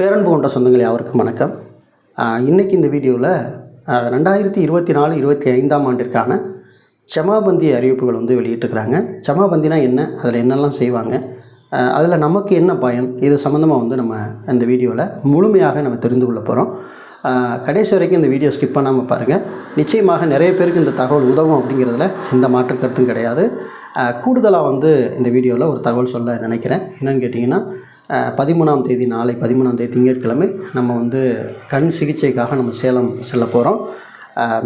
பேரன்பு கொண்ட சொந்தங்கள் யாவருக்கும் வணக்கம். இன்றைக்கி இந்த வீடியோவில் ரெண்டாயிரத்தி இருபத்தி நாலு இருபத்தி ஐந்தாம் ஆண்டிற்கான ஜமாபந்தி அறிவிப்புகள் வந்து வெளியிட்டிருக்கிறாங்க. ஜமாபந்தினா என்ன? அதில் என்னெல்லாம் செய்வாங்க? அதில் நமக்கு என்ன பயன்? இது சம்மந்தமாக வந்து நம்ம இந்த வீடியோவில் முழுமையாக நம்ம தெரிந்து கொள்ள போகிறோம் கடைசி வரைக்கும் இந்த வீடியோ ஸ்கிப் பண்ணாமல் பாருங்கள் நிச்சயமாக நிறைய பேருக்கு இந்த தகவல் உதவும் அப்படிங்கிறதுல எந்த மாற்று கருத்தும் கிடையாது. கூடுதலாக வந்து இந்த வீடியோவில் ஒரு தகவல் சொல்ல நினைக்கிறேன். என்னென்னு கேட்டிங்கன்னா பதிமூணாம் தேதி நாளை பதிமூணாம் தேதி திங்கட்கிழமை நம்ம வந்து கண் சிகிச்சைக்காக நம்ம சேலம் செல்ல போகிறோம்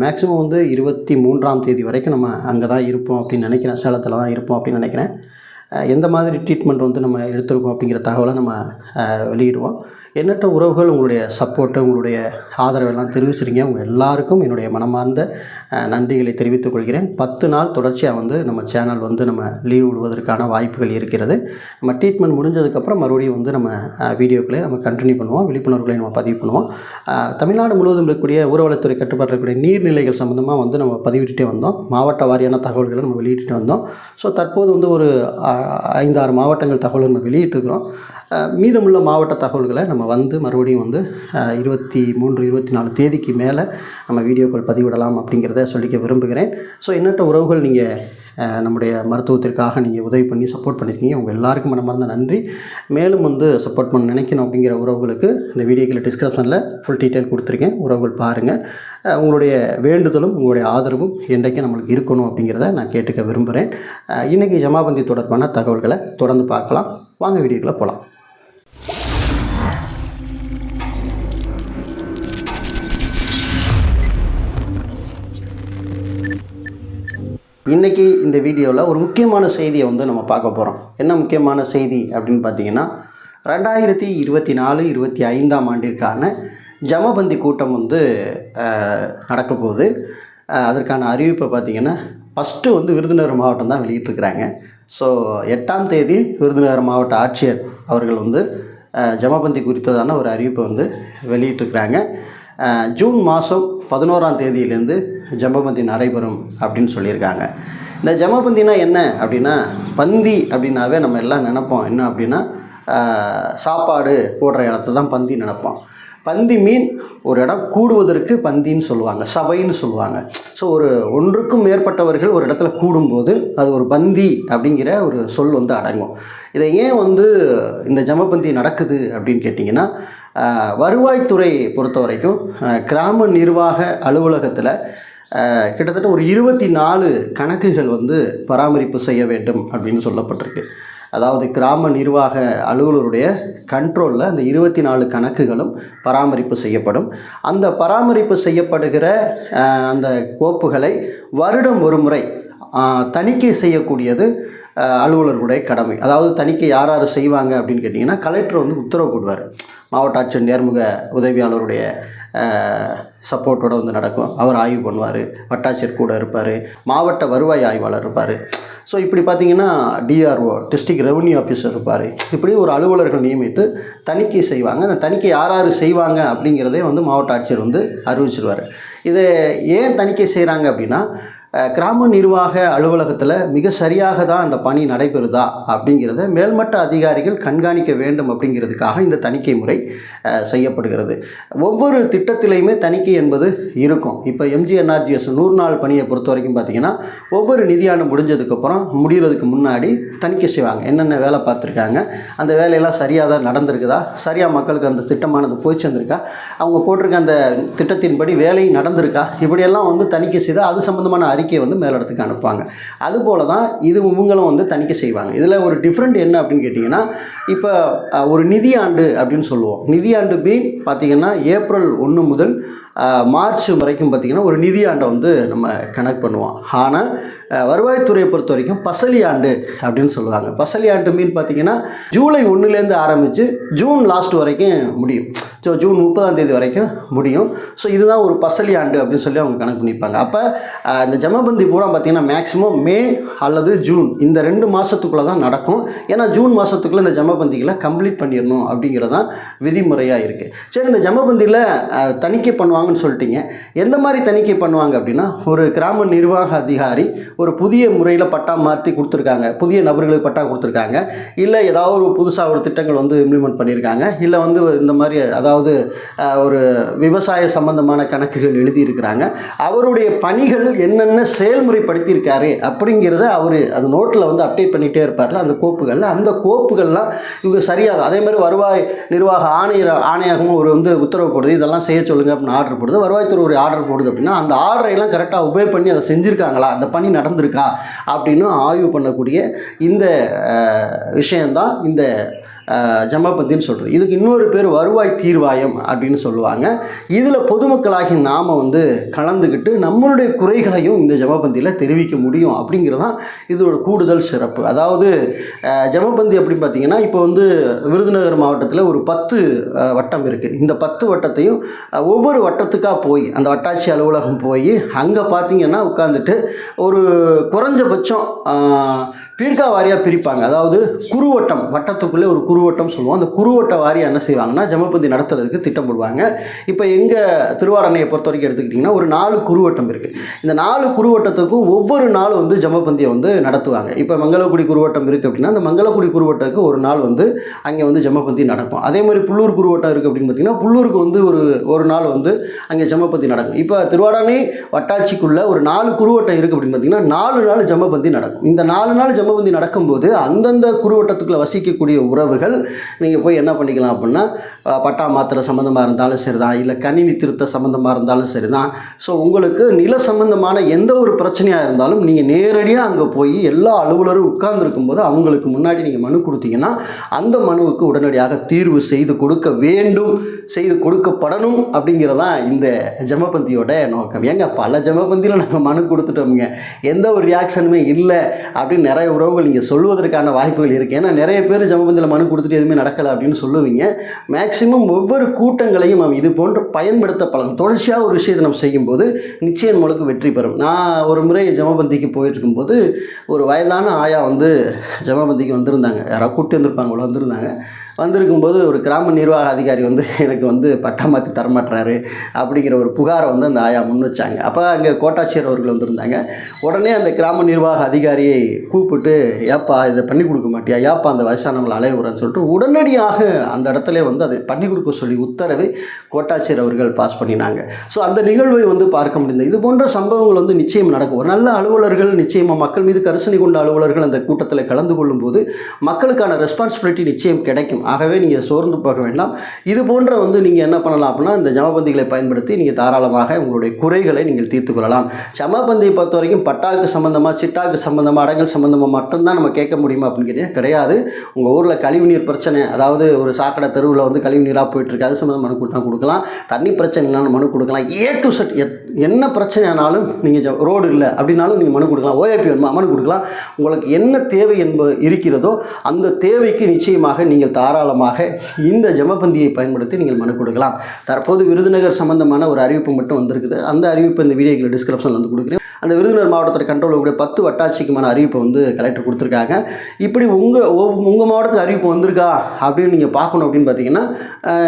மேக்ஸிமம் வந்து இருபத்தி மூன்றாம் தேதி வரைக்கும் நம்ம அங்கே தான் இருப்போம் அப்படின்னு நினைக்கிறேன். சேலத்தில் தான் இருப்போம் அப்படின்னு நினைக்கிறேன். எந்த மாதிரி ட்ரீட்மெண்ட் வந்து நம்ம எடுத்திருக்கோம் அப்படிங்கிற தகவலை நம்ம வெளியிடுவோம். எண்ணற்ற உறவுகள் உங்களுடைய சப்போர்ட்டு உங்களுடைய ஆதரவெல்லாம் தெரிவிச்சிருக்கீங்க. உங்கள் எல்லாருக்கும் என்னுடைய மனமார்ந்த நன்றிகளை தெரிவித்துக் கொள்கிறேன். பத்து நாள் தொடர்ச்சியாக வந்து நம்ம சேனல் வந்து நம்ம லீவ் விடுவதற்கான வாய்ப்புகள் இருக்கிறது. நம்ம ட்ரீட்மெண்ட் முடிஞ்சதுக்கப்புறம் மறுபடியும் வந்து நம்ம வீடியோக்களை நம்ம கண்டினியூ பண்ணுவோம். விழிப்புணர்வுகளை நம்ம பதிவு பண்ணுவோம். தமிழ்நாடு முழுவதும் இருக்கக்கூடிய ஊரவளத்துறை கட்டுப்பாட்டில் இருக்கக்கூடிய நீர்நிலைகள் சம்மந்தமாக வந்து நம்ம பதிவிட்டுட்டே வந்தோம். மாவட்ட வாரியான தகவல்களை நம்ம வெளியிட்டு வந்தோம். ஸோ தற்போது வந்து ஒரு ஐந்து ஐந்தாறு மாவட்டங்கள் தகவல் நம்ம வெளியிட்டிருக்கிறோம். மீதமுள்ள மாவட்ட தகவல்களை நம்ம வந்து மறுபடியும் வந்து இருபத்தி மூன்று இருபத்தி நாலு தேதிக்கு மேலே நம்ம வீடியோக்கள் பதிவிடலாம் அப்படிங்கிறத சொல்லிக்க விரும்புகிறேன். ஸோ எண்ணற்ற உறவுகள் நீங்கள் நம்முடைய மருத்துவத்திற்காக நீங்கள் உதவி பண்ணி சப்போர்ட் பண்ணியிருக்கீங்க உங்கள் எல்லாருக்கும் மனமார்ந்த நன்றி. மேலும் வந்து சப்போர்ட் பண்ண நினைக்கணும் அப்படிங்கிற உறவுகளுக்கு இந்த வீடியோக்களை டிஸ்கிரிப்ஷனில் ஃபுல் டீட்டெயில் கொடுத்துருக்கேன். உறவுகள் பாருங்கள் உங்களுடைய வேண்டுதலும் உங்களுடைய ஆதரவும் என்றைக்கு நம்மளுக்கு இருக்கணும் அப்படிங்கிறத நான் கேட்டுக்க விரும்புகிறேன். இன்றைக்கி ஜமாபந்தி தொடர்பான தகவல்களை தொடர்ந்து பார்க்கலாம். வாங்க வீடியோக்குள்ளே போகலாம் இன்றைக்கி இந்த வீடியோவில் ஒரு முக்கியமான செய்தியை வந்து நம்ம பார்க்க போகிறோம் என்ன முக்கியமான செய்தி அப்படின்னு பார்த்தீங்கன்னா ரெண்டாயிரத்தி இருபத்தி நாலு இருபத்தி ஐந்தாம் ஆண்டிற்கான ஜமபந்தி கூட்டம் வந்து நடக்க போகுது. அதற்கான அறிவிப்பை பார்த்திங்கன்னா ஃபஸ்ட்டு வந்து விருதுநகர் மாவட்டம் தான் வெளியிட்டிருக்கிறாங்க. ஸோ எட்டாம் தேதி விருதுநகர் மாவட்ட ஆட்சியர் அவர்கள் வந்து ஜமபந்தி குறித்ததான ஒரு அறிவிப்பை வந்து வெளியிட்டிருக்கிறாங்க. ஜூன் மாதம் பதினோராம் தேதியிலேருந்து ஜமபந்தி நடைபெறும் அப்படின்னு சொல்லியிருக்காங்க. இந்த ஜமபந்தினா என்ன அப்படின்னா பந்தி அப்படின்னாவே நம்ம எல்லாம் நினைப்போம். என்ன அப்படின்னா சாப்பாடு போடுற இடத்த தான் பந்தி நினைப்போம். பந்தி மீன் ஒரு இடம் கூடுவதற்கு பந்தின்னு சொல்லுவாங்க சபைன்னு சொல்லுவாங்க. ஸோ ஒரு ஒன்றுக்கும் மேற்பட்டவர்கள் ஒரு இடத்துல கூடும்போது அது ஒரு பந்தி அப்படிங்கிற ஒரு சொல் வந்து அடங்கும். இதை ஏன் வந்து இந்த ஜமபந்தி நடக்குது அப்படின்னு கேட்டிங்கன்னா வருவாய்த்துறை பொறுத்த வரைக்கும் கிராம நிர்வாக அலுவலகத்தில் கிட்டத்தட்ட ஒரு இருபத்தி நாலு கணக்குகள் வந்து பராமரிப்பு செய்ய வேண்டும் அப்படின்னு சொல்லப்பட்டிருக்கு. அதாவது கிராம நிர்வாக அலுவலருடைய கண்ட்ரோலில் அந்த இருபத்தி நாலு கணக்குகளும் பராமரிப்பு செய்யப்படும். அந்த பராமரிப்பு செய்யப்படுகிற அந்த கோப்புகளை வருடம் ஒரு முறை தணிக்கை செய்யக்கூடியது அலுவலர்களுடைய கடமை. அதாவது தணிக்கை யார் யார் செய்வாங்க அப்படின்னு கேட்டிங்கன்னா கலெக்டர் வந்து உத்தரவு போடுவார். மாவட்ட ஆட்சியர் நேர்முக உதவியாளருடைய சப்போர்ட்டோட வந்து நடக்கும். அவர் ஆய்வு பண்ணுவார். வட்டாட்சியர் கூட இருப்பார். மாவட்ட வருவாய் ஆய்வாளர் இருப்பார். ஸோ இப்படி பார்த்தீங்கன்னா டிஆர்ஓ டிஸ்ட்ரிக்ட் ரெவன்யூ ஆஃபீஸர் இருப்பார். இப்படி ஒரு அலுவலர்கள் நியமித்து தணிக்கை செய்வாங்க. அந்த தணிக்கை யார் யார் செய்வாங்க அப்படிங்கிறதே வந்து மாவட்ட ஆட்சியர் வந்து அறிவிச்சிருவார். இதை ஏன் தணிக்கை செய்கிறாங்க அப்படின்னா கிராம நிர்வாக அலுவலகத்தில் மிக சரியாக தான் அந்த பணி நடைபெறுதா அப்படிங்கிறத மேல்மட்ட அதிகாரிகள் கண்காணிக்க வேண்டும் அப்படிங்கிறதுக்காக இந்த தணிக்கை முறை செய்யப்படுகிறது. ஒவ்வொரு திட்டத்திலையுமே தணிக்கை என்பது இருக்கும். இப்போ எம்ஜிஎன்ஆர்ஜிஎஸ் நூறு நாள் பணியை பொறுத்த வரைக்கும் பார்த்தீங்கன்னா ஒவ்வொரு நிதியாண்டு முடிஞ்சதுக்கப்புறம் முடிகிறதுக்கு முன்னாடி தணிக்கை செய்வாங்க. என்னென்ன வேலை பார்த்துருக்காங்க அந்த வேலையெல்லாம் சரியாக தான் நடந்திருக்குதா சரியாக மக்களுக்கு அந்த திட்டமானது போய் சேர்ந்திருக்கா அவங்க போட்டிருக்க அந்த திட்டத்தின்படி வேலை நடந்திருக்கா இப்படியெல்லாம் வந்து தணிக்கை செய்து அது சம்மந்தமான அறிக்கையை வந்து மேலிடத்துக்கு அனுப்புவாங்க. அதுபோல தான் இது இவங்களும் வந்து தணிக்கை செய்வாங்க. இதில் ஒரு டிஃப்ரெண்ட் என்ன அப்படின்னு கேட்டிங்கன்னா இப்போ ஒரு நிதியாண்டு அப்படின்னு சொல்லுவோம். நிதியாண்டு பீன் பார்த்திங்கன்னா ஏப்ரல் ஒன்று முதல் மார்ச் வரைக்கும் பார்த்திங்கன்னா ஒரு நிதியாண்டை வந்து நம்ம கனெக்ட் பண்ணுவோம். ஆனால் வருவாய்த்துறையை பொறுத்த வரைக்கும் பசலி ஆண்டு அப்படின்னு சொல்லுவாங்க. பசலி ஆண்டு மீன் பார்த்திங்கன்னா ஜூலை ஒன்றுலேருந்து ஆரம்பித்து ஜூன் லாஸ்ட் வரைக்கும் முடியும். ஸோ ஜூன் முப்பதாம் தேதி வரைக்கும் முடியும். ஸோ இதுதான் ஒரு பசலி ஆண்டு அப்படின்னு சொல்லி அவங்க கணக்கு பண்ணிப்பாங்க. அப்போ இந்த ஜமபந்தி பூரா பார்த்திங்கன்னா மேக்ஸிமம் மே அல்லது ஜூன் இந்த ரெண்டு மாதத்துக்குள்ளே தான் நடக்கும். ஏன்னா ஜூன் மாதத்துக்குள்ளே இந்த ஜமபந்திகளை கம்ப்ளீட் பண்ணிடணும் அப்படிங்கிறது தான் விதிமுறையாக இருக்குது சரி இந்த ஜமபந்தியில் தணிக்கை பண்ணுவாங்க. பண்ணுவாங்கன்னு சொல்லிட்டீங்க. எந்த மாதிரி தணிக்கை பண்ணுவாங்க அப்படின்னா ஒரு கிராம நிர்வாக அதிகாரி ஒரு புதிய முறையில் பட்டா மாற்றி கொடுத்துருக்காங்க. புதிய நபர்களுக்கு பட்டா கொடுத்துருக்காங்க. இல்லை ஏதாவது ஒரு புதுசாக ஒரு திட்டங்கள் வந்து இம்ப்ளிமெண்ட் பண்ணியிருக்காங்க. இல்லை வந்து இந்த மாதிரி அதாவது ஒரு விவசாய சம்பந்தமான கணக்குகள் எழுதியிருக்கிறாங்க. அவருடைய பணிகள் என்னென்ன செயல்முறைப்படுத்தியிருக்காரு அப்படிங்கிறத அவர் அந்த நோட்டில் வந்து அப்டேட் பண்ணிகிட்டே இருப்பார்ல அந்த கோப்புகளில். அந்த கோப்புகள்லாம் இவங்க சரியாக அதே மாதிரி வருவாய் நிர்வாக ஆணையர் ஆணையகமும் ஒரு வந்து உத்தரவு போடுது. இதெல்லாம் செய்ய சொல்லுங்க அப்படின்னு ஆர்டர் போடுது வருவாய்த்துறை ஒரு ஆர்டர் போடுது அப்படின்னா அந்த ஆர்டரை எல்லாம் கரெக்டாக உபயோக பண்ணி அதை செஞ்சுருக்காங்களா? அந்த பணி நடந்திருக்கா? அப்படின்னு ஆய்வு பண்ணக்கூடிய இந்த விஷயந்தான் இந்த அஹ், சொல்கிறது இதுக்கு இன்னொரு பேர் வருவாய் தீர்வாயம் அப்படின்னு சொல்லுவாங்க. இதில் பொதுமக்களாகி நாம் வந்து கலந்துக்கிட்டு நம்மளுடைய குறைகளையும் இந்த ஜமபந்தியில் தெரிவிக்க முடியும் அப்படிங்கிறதான் இதோட கூடுதல் சிறப்பு. அதாவது ஜமபந்தி அப்படின்னு பார்த்தீங்கன்னா இப்போ வந்து விருதுநகர் மாவட்டத்தில் ஒரு பத்து வட்டம் இருக்குது இந்த பத்து வட்டத்தையும் ஒவ்வொரு வட்டத்துக்காக போய் அந்த வட்டாட்சி அலுவலகம் போய் அங்கே பார்த்தீங்கன்னா உட்காந்துட்டு ஒரு குறைஞ்சபட்சம் பீர்க்கா வாரியாக பிரிப்பாங்க. அதாவது குறுவட்டம் வட்டத்துக்குள்ளே ஒரு குறுவட்டம் சொல்லுவோம். அந்த குறுவட்ட வாரியாக என்ன செய்வாங்கன்னா ஜமபந்தி நடத்துறதுக்கு திட்டம் போடுவாங்க. இப்போ எங்கள் திருவாரணையை பொறுத்த வரைக்கும் எடுத்துக்கிட்டிங்கன்னா ஒரு நாலு குறுவட்டம் இருக்குது இந்த நாலு குறுவட்டத்துக்கும் ஒவ்வொரு நாள் வந்து ஜமபந்தியை வந்து நடத்துவாங்க. இப்போ மங்களக்குடி குறுவட்டம் இருக்குது அப்படின்னா அந்த மங்களக்குடி குறுவட்டத்துக்கு ஒரு நாள் வந்து அங்கே வந்து ஜமபந்தி நடக்கும். அதே மாதிரி புல்லூர் குறுவட்டம் இருக்குது அப்படின்னு பார்த்தீங்கன்னா புல்லூருக்கு வந்து ஒரு ஒரு நாள் வந்து அங்கே ஜமபந்தி நடக்கும். இப்போ திருவாரணை வட்டாட்சிக்குள்ளே ஒரு நாலு குறுவட்டம் இருக்குது அப்படின்னு பார்த்தீங்கன்னா நாலு நாள் ஜமபந்தி நடக்கும். இந்த நாலு நாள் ஜமபந்தி நடக்கும்போது அந்தந்த குறுவட்டத்துக்குள்ளே வசிக்கக்கூடிய உறவுகள் நீங்கள் போய் என்ன பண்ணிக்கலாம் அப்படின்னா பட்டா மாத்திரை சம்மந்தமாக இருந்தாலும் சரி தான் இல்லை கணினி திருத்த சம்மந்தமாக இருந்தாலும் சரி தான் ஸோ உங்களுக்கு நில சம்மந்தமான எந்த ஒரு பிரச்சனையாக இருந்தாலும் நீங்கள் நேரடியாக அங்கே போய் எல்லா அலுவலரும் உட்கார்ந்துருக்கும் போது அவங்களுக்கு முன்னாடி நீங்கள் மனு கொடுத்தீங்கன்னா அந்த மனுவுக்கு உடனடியாக தீர்வு செய்து கொடுக்க வேண்டும் செய்து கொடுக்கப்படணும் அப்படிங்கிறதான் இந்த ஜமபந்தியோட நோக்கம். ஏங்க பல ஜமபந்தியில் நம்ம மனு கொடுத்துட்டோமுங்க. எந்த ஒரு ரியாக்ஷனுமே இல்லை அப்படின்னு நிறைய உறவுகள் நீங்கள் சொல்வதற்கான வாய்ப்புகள் இருக்குது ஏன்னா நிறைய பேர் ஜமபந்தியில் மனு கொடுத்துட்டு எதுவுமே நடக்கலை அப்படின்னு சொல்லுவீங்க. மேக்சிமம் ஒவ்வொரு கூட்டங்களையும் நாம் இது போன்று பயன்படுத்த பழகும் தொடர்ச்சியாக ஒரு விஷயத்தை நம்ம செய்யும்போது நிச்சயம் முழுக்க வெற்றி பெறும். நான் ஒரு முறை ஜமபந்திக்கு போயிட்டு இருக்கும்போது ஒரு வயதான ஆயா வந்து ஜமபந்திக்கு வந்திருந்தாங்க. யாராவது கூட்டி வந்திருப்பாங்க வந்திருந்தாங்க. வந்திருக்கும்போது ஒரு கிராம நிர்வாக அதிகாரி வந்து எனக்கு வந்து பட்டா மாற்றி தரமாட்டுறாரு அப்படிங்கிற ஒரு புகாரை வந்து அந்த ஆயா முன் வச்சாங்க. அப்போ அங்கே கோட்டாட்சியர் அவர்கள் வந்திருந்தாங்க. உடனே அந்த கிராம நிர்வாக அதிகாரியை கூப்பிட்டு ஏப்பா இதை பண்ணி கொடுக்க மாட்டியா? ஏப்பா அந்த வயசானவங்களை அலைவுறன்னு சொல்லிட்டு உடனடியாக அந்த இடத்துல வந்து அதை பண்ணி கொடுக்க சொல்லி உத்தரவை கோட்டாட்சியர் அவர்கள் பாஸ் பண்ணினாங்க. ஸோ அந்த நிகழ்வை வந்து பார்க்க முடிந்தது. இது போன்ற சம்பவங்கள் வந்து நிச்சயம் நடக்கும். ஒரு நல்ல அலுவலர்கள் நிச்சயமாக மக்கள் மீது கரிசனை கொண்ட அலுவலர்கள் அந்த கூட்டத்தில் கலந்து கொள்ளும்போது மக்களுக்கான ரெஸ்பான்சிபிலிட்டி நிச்சயம் கிடைக்கும். ஆகவே நீங்கள் சோர்ந்து போக வேண்டாம். இது போன்ற வந்து நீங்கள் என்ன பண்ணலாம் அப்படின்னா இந்த ஜமபந்திகளை பயன்படுத்தி நீங்கள் தாராளமாக உங்களுடைய குறைகளை நீங்கள் தீர்த்து கொள்ளலாம். ஜமபந்தியை பொறுத்த வரைக்கும் பட்டாக்கு சம்மந்தமாக சிட்டாக்கு சம்மந்தமாக அடங்கல் சம்மந்தமாக மட்டும்தான் நம்ம கேட்க முடியுமா அப்படின்னு கேட்டீங்கன்னா கிடையாது. உங்கள் ஊரில் கழிவுநீர் பிரச்சனை அதாவது ஒரு சாக்கடை தெருவில் வந்து கழிவு நீராக போயிட்டுருக்கு அது சம்மந்தம் மனு கொடுத்தா கொடுக்கலாம். தண்ணி பிரச்சனைனாலும் மனு கொடுக்கலாம். ஏ டு செட் என்ன பிரச்சனைனாலும் நீங்கள் ரோடு இல்லை அப்படின்னாலும் நீங்கள் மனு கொடுக்கலாம். ஓஏபி வேணுமா மனு கொடுக்கலாம். உங்களுக்கு என்ன தேவை என்பது இருக்கிறதோ அந்த தேவைக்கு நிச்சயமாக நீங்கள் தாராளமாக இந்த ஜமபந்தியை பயன்படுத்தி நீங்கள் மனு கொடுக்கலாம். தற்போது விருதுநகர் சம்பந்தமான ஒரு அறிவிப்பு மட்டும் வந்திருக்குது. அந்த அறிவிப்பு இந்த வீடியோக்கு டிஸ்கிரிப்ஷனில் வந்து கொடுக்குறேன். அந்த விருதுநகர் மாவட்டத்தில் கண்ட்ரோல் கூடிய பத்து வட்டாட்சிக்குமான அறிவிப்பை வந்து கலெக்டர் கொடுத்துருக்காங்க. இப்படி உங்கள் உங்கள் மாவட்டத்தில் அறிவிப்பு வந்திருக்கா? அப்படின்னு நீங்கள் பார்க்கணும் அப்படின்னு பார்த்தீங்கன்னா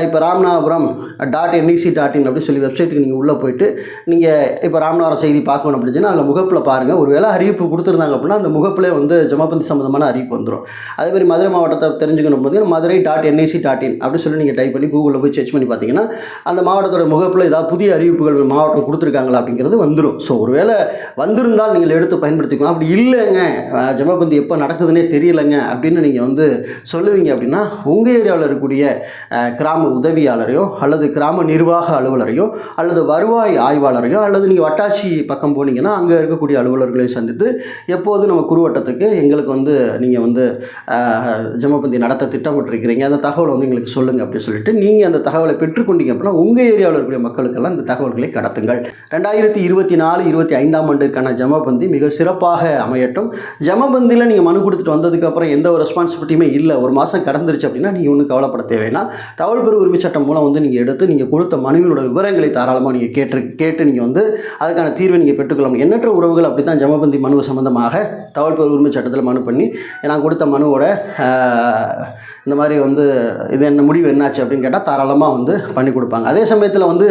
இப்போ Ramanathapuram dot NIC dot in அப்படின்னு சொல்லி வெப்சைட்டுக்கு நீங்கள் உள்ளே போயிட்டு நீங்கள் இப்போ ராமநாதபுரம் செய்தி பார்க்கணும் அப்படின்னு அதில் முகப்பில் பாருங்கள் ஒரு வேளை அறிவிப்பு கொடுத்துருந்தாங்க அப்படின்னா அந்த முகப்பிலே வந்து ஜமாபந்தி சம்மந்தமான அறிவிப்பு வந்துடும் அதே மாதிரி மதுரை மாவட்டத்தை தெரிஞ்சுக்கணும் பார்த்தீங்கன்னா Madurai dot NIC dot in அப்படி சொல்லி நீங்கள் டைப் பண்ணி கூகுளில் போய் சர்ச் பண்ணி பார்த்தீங்கன்னா அந்த மாவட்டத்தோட முகப்பில் ஏதாவது புதிய அறிவிப்புகள் மாவட்டம் கொடுத்துருக்காங்களா அப்படிங்கிறது வந்துடும் ஸோ ஒருவேளை வந்திருந்தால் நீங்கள் எடுத்து பயன்படுத்திக்கலாம். அப்படி இல்லைங்க. ஜமபந்தி எப்போ நடக்குதுன்னே தெரியலைங்க அப்படின்னு நீங்கள் வந்து சொல்லுவீங்க அப்படின்னா உங்கள் ஏரியாவில் இருக்கக்கூடிய கிராம உதவியாளரையோ அல்லது கிராம நிர்வாக அலுவலரையோ அல்லது வருவாய் ஆய்வாளரையோ அல்லது நீங்கள் வட்டாட்சி பக்கம் போனீங்கன்னா அங்கே இருக்கக்கூடிய அலுவலர்களையும் சந்தித்து எப்போது நம்ம குறுவட்டத்துக்கு எங்களுக்கு வந்து நீங்கள் வந்து ஜமபந்தி நடத்த திட்டமிட்டிருக்கிறீங்க அந்த தகவலை வந்து எங்களுக்கு சொல்லுங்கள் அப்படின்னு சொல்லிட்டு நீங்கள் அந்த தகவலை பெற்றுக்கொண்டீங்க அப்படின்னா உங்கள் ஏரியாவில் இருக்கக்கூடிய மக்களுக்கெல்லாம் இந்த தகவல்களை கடத்துங்கள். ரெண்டாயிரத்தி இருபத்தி நாலு இருபத்தி ஐந்தாம் ஆண்டுக்கான ஜமபந்தி மிக சிறப்பாக அமையட்டும். ஜமபந்தியில் நீங்கள் மனு கொடுத்துட்டு வந்ததுக்கப்புறம் எந்த ஒரு ரெஸ்பான்சிபிலிட்டியுமே இல்லை. ஒரு மாதம் கடந்துருச்சு அப்படின்னா நீங்கள் ஒன்றும் கவலைப்பட தேவைன்னா தகவல் பெரு உரிமை சட்டம் மூலம் வந்து நீங்கள் எடுத்து நீங்கள் கொடுத்த மனுவினோட விவரங்களை தாராளமாக நீங்கள் கேட்டு கேட்டு நீங்கள் வந்து அதுக்கான தீர்வை நீங்கள் பெற்றுக்கொள்ளலாம் எண்ணற்ற உறவுகள் அப்படி தான் ஜமபந்தி மனு சம்பந்தமாக தகவல் பெறும் உரிமை சட்டத்தில் மனு பண்ணி நான் கொடுத்த மனுவோட இந்த மாதிரி வந்து இது என்ன முடிவு என்னாச்சு அப்படின்னு கேட்டால் தாராளமாக வந்து பண்ணி கொடுப்பாங்க. அதே சமயத்தில் வந்து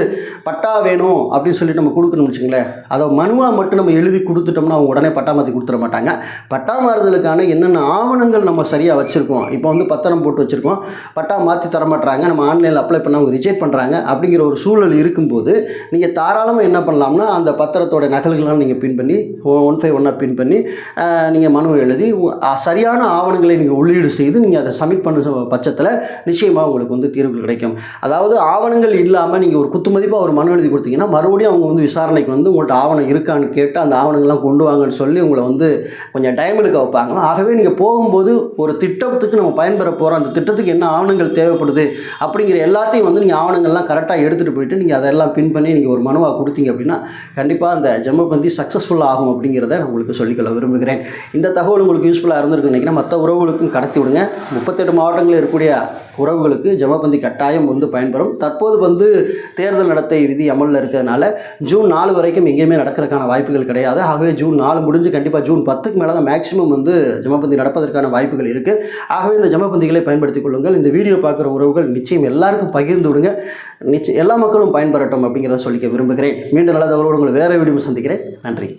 பட்டா வேணும் அப்படின்னு சொல்லிட்டு நம்ம கொடுக்கணும்னு வச்சுங்களேன் அதை மனுவாக மட்டும் நம்ம எழுதி கொடுத்துட்டோம்னா அவங்க உடனே பட்டா மாற்றி கொடுத்துட மாட்டாங்க. பட்டா மாறுதலுக்கான என்னென்ன ஆவணங்கள் நம்ம சரியாக வச்சுருக்கோம் இப்போ வந்து பத்திரம் போட்டு வச்சுருக்கோம் பட்டா மாற்றி தர மாட்டுறாங்க நம்ம ஆன்லைனில் அப்ளை பண்ண அவங்க ரிஜெக்ட் பண்ணுறாங்க அப்படிங்கிற ஒரு சூழல் இருக்கும்போது நீங்கள் தாராளமாக என்ன பண்ணலாம்னா அந்த பத்திரத்தோட நகல்கள்லாம் நீங்கள் பின் பண்ணி ஒன் ஃபைவ் ஒன்னாக பின் பண்ணி நீங்கள் மனு எழுதி சரியான ஆவணங்களை நீங்கள் உள்ளீடு செய்து நீங்கள் அதை சப்மிட் பண்ண பட்சத்தில் நிச்சயமாக உங்களுக்கு வந்து தீர்வுகள் கிடைக்கும். அதாவது ஆவணங்கள் இல்லாமல் நீங்கள் ஒரு குத்துமதிப்பாக ஒரு மனு எழுதி கொடுத்தீங்கன்னா மறுபடியும் அவங்க வந்து விசாரணைக்கு வந்து உங்கள்கிட்ட ஆவணம் இருக்கான்னு கேட்டு அந்த ஆவணங்கள்லாம் கொண்டு வாங்கன்னு சொல்லி உங்களை வந்து கொஞ்சம் டைம் எடுக்க வைப்பாங்க. ஆகவே நீங்கள் போகும்போது ஒரு திட்டத்துக்கு நம்ம பயன்பெற போகிறோம் அந்த திட்டத்துக்கு என்ன ஆவணங்கள் தேவைப்படுது அப்படிங்கிற எல்லாத்தையும் வந்து நீங்கள் ஆவணங்கள்லாம் கரெக்டாக எடுத்துகிட்டு போயிட்டு நீங்கள் அதெல்லாம் பின் பண்ணி நீங்கள் ஒரு மனுவாக கொடுத்தீங்க அப்படின்னா கண்டிப்பாக அந்த ஜம்மபந்தி சக்ஸஸ்ஃபுல் ஆகும் அப்படிங்கிறத நான் உங்களுக்கு சொல்லிக்கொள்ள விரும்புகிறேன். இந்த தகவல் உங்களுக்கு யூஸ்ஃபுல்லாக இருந்திருக்கு நினைக்கிறேன். மற்ற உறவுகளுக்கும் கடத்தி விடுங்க. முப்பத்தெட்டு மாவட்டங்களில் இருக்கக்கூடிய உறவுகளுக்கு ஜமபந்தி கட்டாயம் வந்து பயன்பெறும். தற்போது வந்து தேர்தல் நடத்தை விதி அமலில் இருக்கிறதுனால ஜூன் நாலு வரைக்கும் எங்கேயுமே நடக்கிறதுக்கான வாய்ப்புகள் கிடையாது. ஆகவே ஜூன் நாலு முடிஞ்சு கண்டிப்பாக ஜூன் பத்துக்கு மேலே தான் மேக்ஸிமம் வந்து ஜமபந்தி நடப்பதற்கான வாய்ப்புகள் இருக்குது ஆகவே இந்த ஜமபந்திகளை பயன்படுத்திக் கொள்ளுங்கள். இந்த வீடியோ பார்க்குற உறவுகள் நிச்சயம் எல்லாருக்கும் பகிர்ந்து விடுங்க. நிச்சயம் எல்லா மக்களும் பயன்பெறட்டும் அப்படிங்கிறத சொல்லிக்க விரும்புகிறேன். மீண்டும் நல்ல தகவலோடு உங்களை வேறு வீடியோ சந்திக்கிறேன். நன்றி.